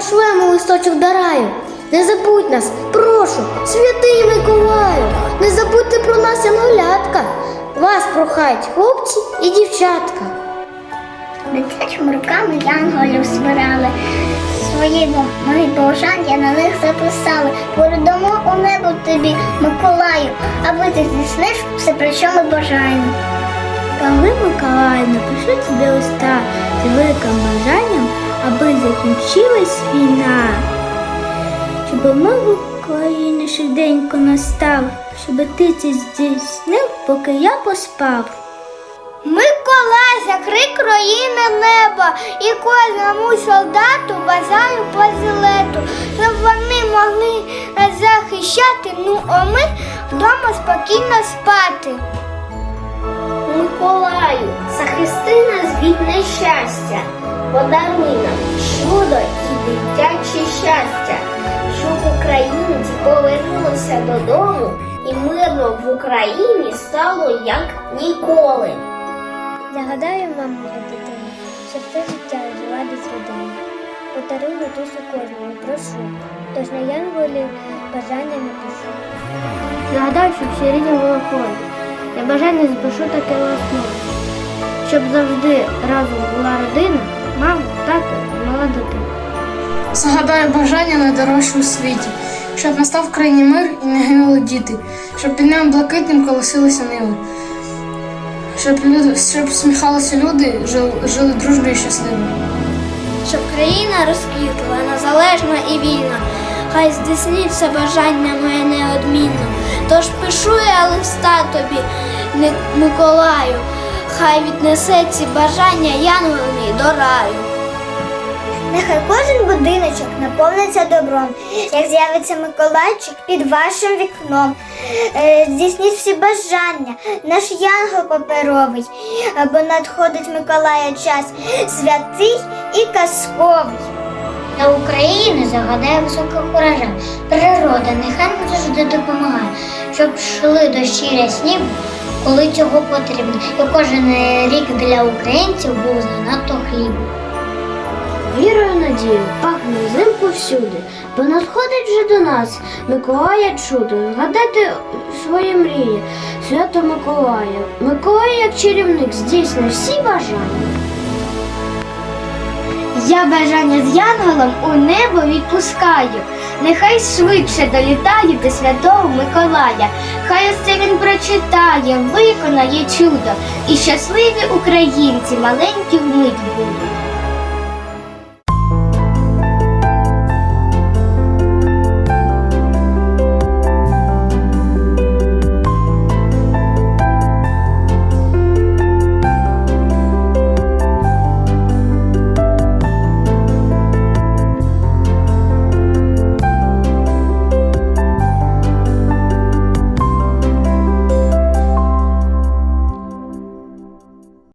квиточок до раю. Не забудь нас, прошу, святий Миколаю, не забудьте про нас, янголятка. Вас прохають хлопці і дівчатка. Дитячими руками янголів збирали. Свої мої бажання на них записали. Передамо у небо тобі, Миколаю, аби ти здійснив все, про що ми бажаємо. Павли Миколаю, напишу тобі листа з великим бажанням, аби закінчилась війна. Щоб ми в Україні швиденько настав, щоб ти це здійснив, поки я поспав. Миколай, закрий країни неба і кожному солдату бажаю по зілету, щоб вони могли захищати, ну а ми вдома спокійно спати. Захисти нас від нещастя, подаруй нам чудо і дитяче щастя, щоб українці повернулися додому і мирно в Україні стало як ніколи. Загадаю вам, моя дитина, щоб все життя жила без родини. Подаруй матусю кожному, прошу, тож на янголі бажання напишу. Загадаю, щоб всі рідні було поле. Я бажання запишу таке основу, щоб завжди разом була родина, мама, тато, мала дитина. Загадаю бажання найдорожче у світі, щоб настав в країні мир і не гинули діти, щоб під ним блакитним колосилися ниви, щоб люди, щоб сміхалися люди, жили, жили дружно і щасливо. Щоб країна розквітла, незалежна і вільна, хай здійсниться бажання моє неодмінно. Тож пишу я листа тобі, Миколаю, хай віднесе ці бажання янголи до раю. Нехай кожен будиночок наповниться добром, як з'явиться Миколайчик під вашим вікном. Е, Здійсніть всі бажання, наш янгол паперовий, бо надходить Миколая час святий і казковий. Для України загадає високого куража. Природа нехай нам завжди допомагає, щоб йшли дощі рясні, коли цього потрібно. І кожен рік для українців був занадто хліб. Вірою надію, пахне взимку всюди, бо надходить вже до нас Миколая чудо. Згадайте свої мрії, свято Миколая. Миколай, як чарівник, здійснив всі бажання. Я бажання з янголом у небо відпускаю. Нехай швидше долітає до святого Миколая. Хай усе він прочитає, виконає чудо, і щасливі українці маленькі вмить будуть.